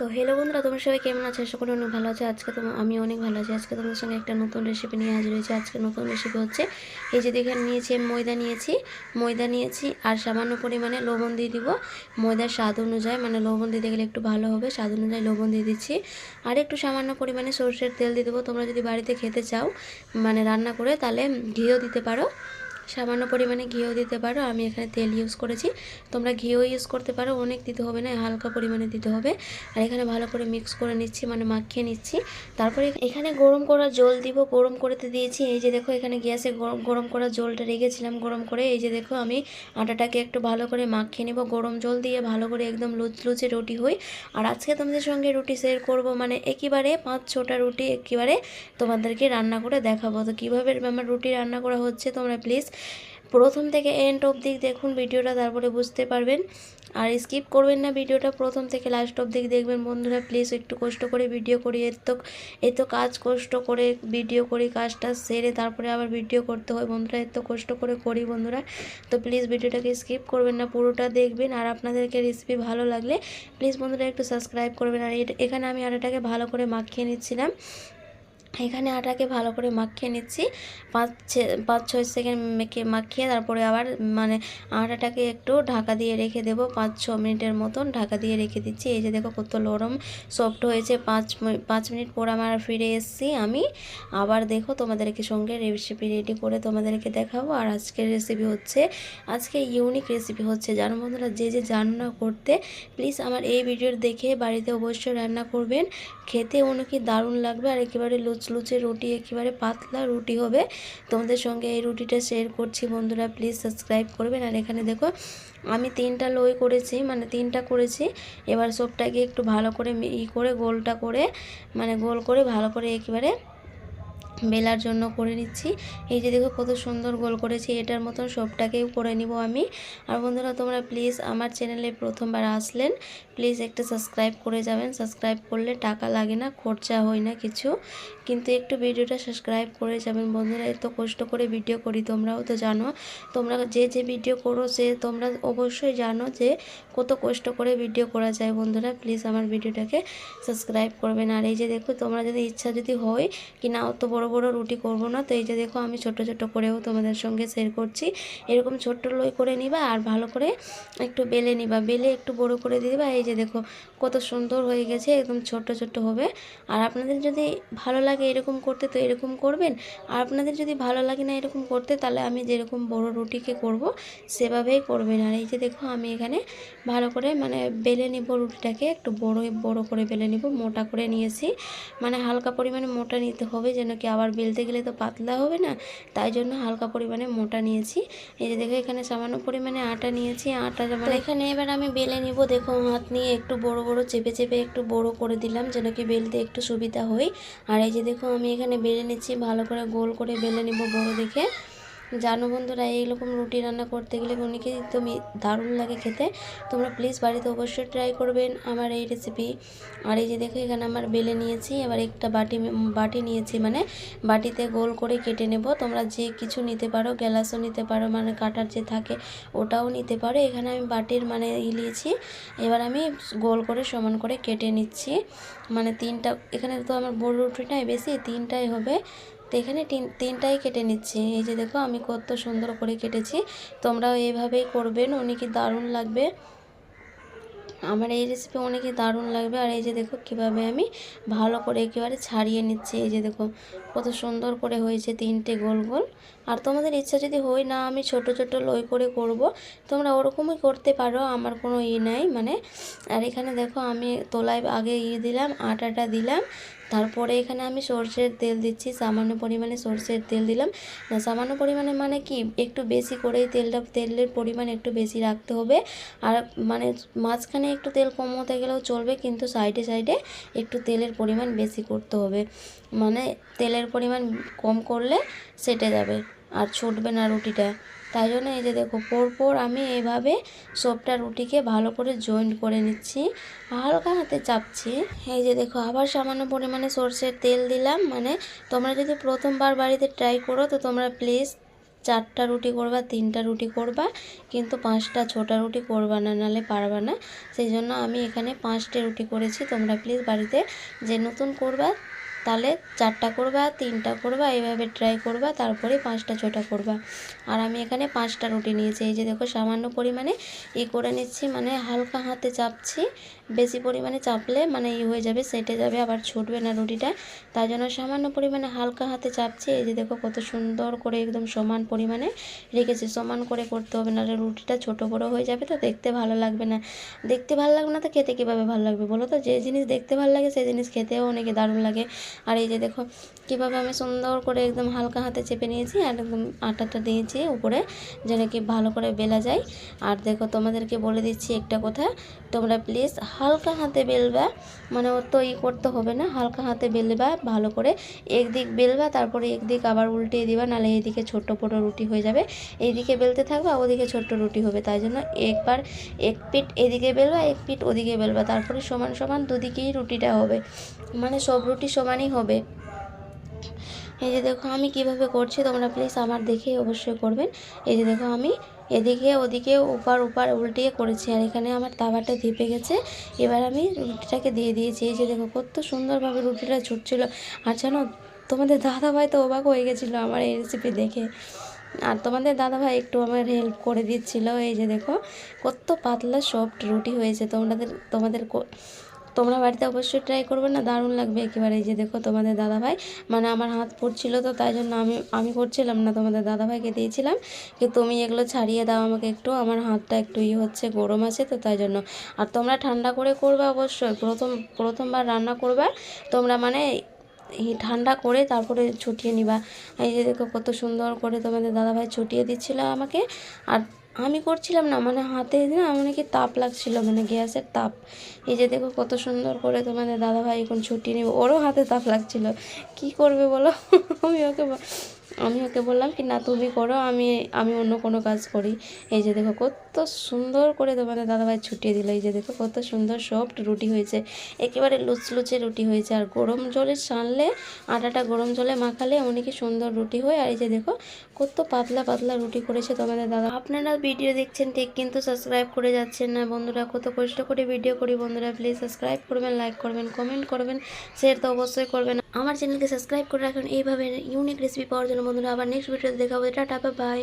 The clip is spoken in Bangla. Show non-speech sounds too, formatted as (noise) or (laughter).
তো হ্যালো বন্ধুরা, তোমার সবাই কেমন আছো? করি অনেক ভালো আছে। আজকে তোমার আমি অনেক ভালো আছি। আজকে তোমার সঙ্গে একটা নতুন রেসিপি নিয়ে হাজির হয়েছি। আজকে নতুন রেসিপি হচ্ছে, এই যে দেখে নিয়েছি ময়দা নিয়েছি। ময়দা নিয়েছি আর সামান্য পরিমাণে লবণ দিয়ে দিব। ময়দার স্বাদ অনুযায়ী মানে লবণ দিতে গেলে একটু ভালো হবে। স্বাদ অনুযায়ী লবণ দিয়ে দিচ্ছি। আর একটু সামান্য পরিমাণে সরষের তেল দিয়ে দেবো। তোমরা যদি বাড়িতে খেতে চাও মানে রান্না করে, তাহলে ঘিও দিতে পারো। সামান্য পরিমাণে ঘিও দিতে পারো। আমি এখানে তেল ইউজ করেছি। তোমরা ঘিও ইউজ করতে পারো, অনেক দিতে হবে না, হালকা পরিমাণে দিতে হবে। আর এখানে ভালো করে মিক্স করে নিচ্ছি মানে মাখিয়ে নিচ্ছি। তারপরে এখানে গরম করা জল দিব। গরম করতে দিয়েছি, এই যে দেখো এখানে গ্যাসে গরম গরম করা জলটা রেখেছিলাম। গরম করে এই যে দেখো আমি আটাটাকে একটু ভালো করে মাখিয়ে নেব। গরম জল দিয়ে ভালো করে একদম লুচলুচে রুটি হই। আর আজকে তোমাদের সঙ্গে রুটি শেয়ার করব মানে একেবারে পাঁচ ছটা রুটি একেবারে তোমাদেরকে রান্না করে দেখাবো। তো কীভাবে আমার রুটি রান্না করা হচ্ছে তোমরা প্লিজ প্রথম থেকে এন্ড অবধি দেখুন ভিডিওটা, তারপরে বুঝতে পারবেন। আর স্কিপ করবেন না ভিডিওটা, প্রথম থেকে লাস্ট অবধি দেখবেন। বন্ধুরা প্লিজ একটু কষ্ট করে ভিডিও করি। এর তো এত এত কাজ কষ্ট করে ভিডিও করি, কাজটা সেরে তারপরে আবার ভিডিও করতে হয়। বন্ধুরা এত কষ্ট করে করি বন্ধুরা। তো প্লিজ ভিডিওটাকে স্কিপ করবেন না, পুরোটা দেখবেন। আর আপনাদেরকে রেসিপি ভালো লাগলে প্লিজ বন্ধুরা একটু সাবস্ক্রাইব করবেন। আর এখানে আমি আটাটাকে ভালো করে মাখিয়ে নিচ্ছিলাম। এখানে আটাকে ভালো করে মাখিয়ে নিচ্ছি। পাঁচ পাঁচ ছয় সেকেন্ড মেখে, মাখিয়ে তারপরে আবার মানে আটাটাকে একটু ঢাকা দিয়ে রেখে দেবো। পাঁচ ছ মিনিটের মতন ঢাকা দিয়ে রেখে দিচ্ছি। এই যে দেখো কত নরম সফট হয়েছে। পাঁচ পাঁচ মিনিট পর আমার ফিরে এসেছি আমি। আবার দেখো তোমাদেরকে সঙ্গে রেসিপি রেডি করে তোমাদেরকে দেখাবো। আর আজকের রেসিপি হচ্ছে, আজকে ইউনিক রেসিপি হচ্ছে। জানো বন্ধুরা, যে যে জানো না করতে প্লিজ আমার এই ভিডিওর দেখে বাড়িতে অবশ্যই রান্না করবেন। খেতে অনেকই দারুণ লাগবে আর একেবারে লুচলুচে রুটি, একেবারে পাতলা রুটি হবে। তোমাদের সঙ্গে এই রুটিটা শেয়ার করছি বন্ধুরা প্লিজ সাবস্ক্রাইব করবেন। আর এখানে দেখো, আমি তিনটা লই করেছি মানে তিনটা করেছি। এবার সবটাকে একটু ভালো করে ই করে, গোলটা করে মানে গোল করে ভালো করে একেবারে বেলার জন্য করে নিচ্ছি। এই যে দেখো কত সুন্দর গোল করেছি, এটার মতন সবটাকেও করে নিব আমি। আর বন্ধুরা, তোমরা প্লিজ আমার চ্যানেলে প্রথমবার আসলেন প্লিজ একটা সাবস্ক্রাইব করে যাবেন। সাবস্ক্রাইব করলে টাকা লাগে না, খরচা হয় না কিছু। কিন্তু একটু ভিডিওটা সাবস্ক্রাইব করে যাবেন। বন্ধুরা, এত কষ্ট করে ভিডিও করি, তোমরাও তো জানো। তোমরা যে যে ভিডিও করো, সে তোমরা অবশ্যই জানো যে কত কষ্ট করে ভিডিও করা যায়। বন্ধুরা প্লিজ আমার ভিডিওটাকে সাবস্ক্রাইব করবেন। আর এই যে দেখো, তোমরা যদি ইচ্ছা যদি হয়, কি না, অত বড় বড় বড় রুটি করব না। তো এই যে দেখো আমি ছোট ছোট করেও তোমাদের সঙ্গে শেয়ার করছি। এরকম ছোট্ট লই করে নিবা আর ভালো করে একটু বেলে নিবা। বেলে একটু বড় করে দিয়ে দিবা। এই যে দেখো কত সুন্দর হয়ে গেছে, একদম ছোট্ট ছোট্ট হবে। আর আপনাদের যদি ভালো লাগে এরকম করতে, তো এরকম করবেন। আর আপনাদের যদি ভালো লাগে না এরকম করতে, তাহলে আমি যেরকম বড় রুটিকে করব, সেভাবেই করবেন। আর এই যে দেখো আমি এখানে ভালো করে মানে বেলে নিব রুটিটাকে, একটু বড় বড় করে বেলে নিব, মোটা করে নিয়েছি। মানে হালকা পরিমাণে মোটা নিতে হবে যেন কি আবার বেলতে গেলে তো পাতলা হবে না তাই জন্য হালকা পরিমাণে মোটা নিয়েছি। এই যে দেখো এখানে সামান্য পরিমাণে আটা নিয়েছি আটা মানে এখানে এবার আমি বেলে নিব দেখো হাত নিয়ে একটু বড় বড় চেপে চেপে একটু বড় করে দিলাম যেন কি বেলতে একটু সুবিধা হয়। আর এই যে দেখো আমি এখানে বেলে নিচ্ছি ভালো করে গোল করে বেলে নিব বড় দেখে। জানো বন্ধুরা, এইরকম রুটি রান্না করতে গেলে অনেকেই তুমি দারুণ লাগে খেতে। তোমরা প্লিজ বাড়িতে অবশ্যই ট্রাই করবেন আমার এই রেসিপি আর এই যে দেখো, এখানে আমার বেলে নিয়েছি, এবার একটা বাটি বাটি নিয়েছি মানে বাটিতে গোল করে কেটে নেব। তোমরা যে কিছু নিতে পারো, গ্যালাসও নিতে পারো মানে কাটার যে থাকে, ওটাও নিতে পারো। এখানে আমি বাটির মানে ইলিয়েছি এবার আমি গোল করে সমান করে কেটে নিচ্ছি। মানে তিনটা, এখানে তো আমার বড় রুটিটাই বেশি তিনটাই হবে। তো এখানে তিন, তিনটাই কেটে নিচ্ছি। এই যে দেখো, আমি কত সুন্দর করে কেটেছি। তোমরাও এইভাবেই করবেন অনেকই দারুণ লাগবে। আমার এই রেসিপি অনেকই দারুণ লাগবে। আর এই যে দেখো, কীভাবে আমি ভালো করে একেবারে ছাড়িয়ে নিচ্ছি। এই যে দেখো, কত সুন্দর করে হয়েছে তিনটে গোল গোল। আর তোমাদের ইচ্ছা যদি হয় না, আমি ছোট ছোট লই করে করব। তোমরা ওরকমই করতে পারো, আমার কোনো ই নাই। মানে আর এখানে দেখো, আমি তোলায় আগে ই দিলাম, আটাটা দিলাম। তারপরে এখানে আমি সর্ষের তেল দিচ্ছি, সামান্য পরিমাণে সর্ষের তেল দিলাম। না, সামান্য পরিমাণে মানে কি, একটু বেশি করেই তেলটা, তেলের পরিমাণ একটু বেশি রাখতে হবে। আর মানে মাঝখানে একটু তেল কম হতে গেলেও চলবে, কিন্তু সাইডে সাইডে একটু তেলের পরিমাণ বেশি করতে হবে। মানে তেলের পরিমাণ কম করলে সেটে যাবে, আর ছুটবে না রুটিটা। তাই জন্য এই যে দেখো, পরপর আমি এভাবে সবটা রুটিকে ভালো করে জয়েন্ট করে নিচ্ছি। হালকা হাতে চাপছি। এই যে দেখো, আবার সামান্য পরিমাণে সর্ষের তেল দিলাম। মানে তোমরা যদি প্রথমবার বাড়িতে ট্রাই করো, তো তোমরা প্লিজ চারটা রুটি করবা, তিনটা রুটি করবা, কিন্তু পাঁচটা ছোটা রুটি করবা না, নালে পারবা না। সেই জন্য আমি এখানে পাঁচটা রুটি করেছি। তোমরা প্লিজ বাড়িতে যে নতুন করবা তাহলে চারটা করবা, তিনটা করবা এইভাবে ট্রাই করবা, তারপরে পাঁচটা ছটা করবা। আর আমি এখানে পাঁচটা রুটি নিয়েছি, এই যে দেখো সামান্য পরিমাণে ই করে নিচ্ছি মানে হালকা হাতে চাপছি, বেশি পরিমাণে চাপলে মানে ই হয়ে যাবে, সেটে যাবে, আবার ছুটবে না রুটিটা। তাই জন্য সামান্য পরিমাণে হালকা হাতে চাপছি, এই যে দেখো কত সুন্দর করে একদম সমান পরিমাণে রেখেছি। সমান করে করতে হবে, নাহলে রুটিটা ছোট বড় হয়ে যাবে তো দেখতে ভালো লাগবে না। দেখতে ভালো লাগবে না তো খেতে কীভাবে ভালো লাগবে বলো তো? যে জিনিস দেখতে ভালো লাগে, সেই জিনিস খেতেও অনেকে দারুণ লাগে। আর এই যে দেখো, কীভাবে আমি সুন্দর করে একদম হালকা হাতে চেপে নিয়েছি আর একদম আটাটা দিয়েছি উপরে, যেন কি ভালো করে বেলা যায়। আর দেখো, তোমাদেরকে বলে দিচ্ছি একটা কথা, তোমরা প্লিজ হালকা হাতে বেলবা মানে অত ই করতে হবে না, হালকা হাতে বেলবা, ভালো করে একদিক বেলবা, তারপরে একদিক আবার উল্টিয়ে দিবা, নাহলে এইদিকে ছোট্ট বড় রুটি হয়ে যাবে। এইদিকে বেলতে থাকবা, ওদিকে ছোট্ট রুটি হবে, তাই জন্য একবার এক পিঠ এদিকে বেলবা, এক পিঠ ওদিকে বেলবা, তারপরে সমান সমান দুদিকেই রুটিটা হবে। মানে সব রুটি সমানই হবে। এই যে দেখো আমি কীভাবে করছি, তোমরা প্লিজ আমার দেখে অবশ্যই করবেন এই যে দেখো আমি এদিকে ওদিকে ওপার ওপার উল্টিয়ে করেছি, আর এখানে আমার তাওয়াটা ধেপে গেছে। এবার আমি রুটিটাকে দিয়ে দিয়েছি। এই যে দেখো কত সুন্দরভাবে রুটিটা ছুটছিল। আর জানো, তোমাদের দাদাভাই তো অবাক হয়ে গেছিল আমার এই রেসিপি দেখে। আর তোমাদের দাদাভাই একটু আমার হেল্প করে দিচ্ছিল। এই যে দেখো কত পাতলা সফট রুটি হয়েছে। তোমাদের তোমাদের তোমরা বাড়িতে অবশ্যই ট্রাই করবে না, দারুণ লাগবে একেবারে। যে দেখো তোমাদের দাদাভাই মানে আমার হাত পড়ছিল তো, তাই জন্য আমি আমি করছিলাম না, তোমাদের দাদাভাইকে দিয়েছিলাম। কি তুমি এগুলো ছাড়িয়ে দাও আমাকে একটু, আমার হাতটা একটু ইয়ে হচ্ছে, গরম আছে তো, তাই জন্য। আর তোমরা ঠান্ডা করে করবে অবশ্যই, প্রথম, প্রথমবার রান্না করবে, তোমরা মানে ঠান্ডা করে তারপরে ছুটিয়ে নিবা। এই যে দেখো কত সুন্দর করে তোমাদের দাদাভাই ছুটিয়ে দিচ্ছিল আমাকে, আর আমি করছিলাম না মানে হাতে না মানে কি তাপ লাগছিল মানে গ্যাসের তাপ। এই যে দেখো কত সুন্দর করে তোমাদের দাদাভাই এখন ছুটি নেবে, ওরও হাতে তাপ লাগছিল। কি করবে বলো? (laughs) আমি ওকে আমি ওকে বললাম কি, না, তুমি করো, আমি আমি অন্য কোনো কাজ করি। এই যে দেখো কত সুন্দর করে তোমাদের দাদাভাই ছুটিয়ে দিল, এই যে দেখো কত সুন্দর সফট রুটি হয়েছে। একেবারে লুচলুচে রুটি হয়েছে, আর গরম জলে সানলে, আটাটা গরম জলে মাখালে অনেকই সুন্দর রুটি হয়, আর এই যে দেখো কত পাতলা পাতলা রুটি করেছে তোমাদের দাদা। আপনারা ভিডিও দেখছেন ঠিক, কিন্তু সাবস্ক্রাইব করে যাচ্ছেন না। বন্ধুরা, কত কষ্ট করে ভিডিও করি বন্ধুরা। প্লিজ সাবস্ক্রাইব করবেন লাইক করবেন কমেন্ট করবেন শেয়ার তো অবশ্যই করবেন। আমার চ্যানেলকে সাবস্ক্রাইব করে রাখুন। এইভাবে ইউনিক রেসিপি পাওয়ার জন্য বন্ধুরা, আবার নেক্সট ভিডিওতে দেখাবো। Tata bye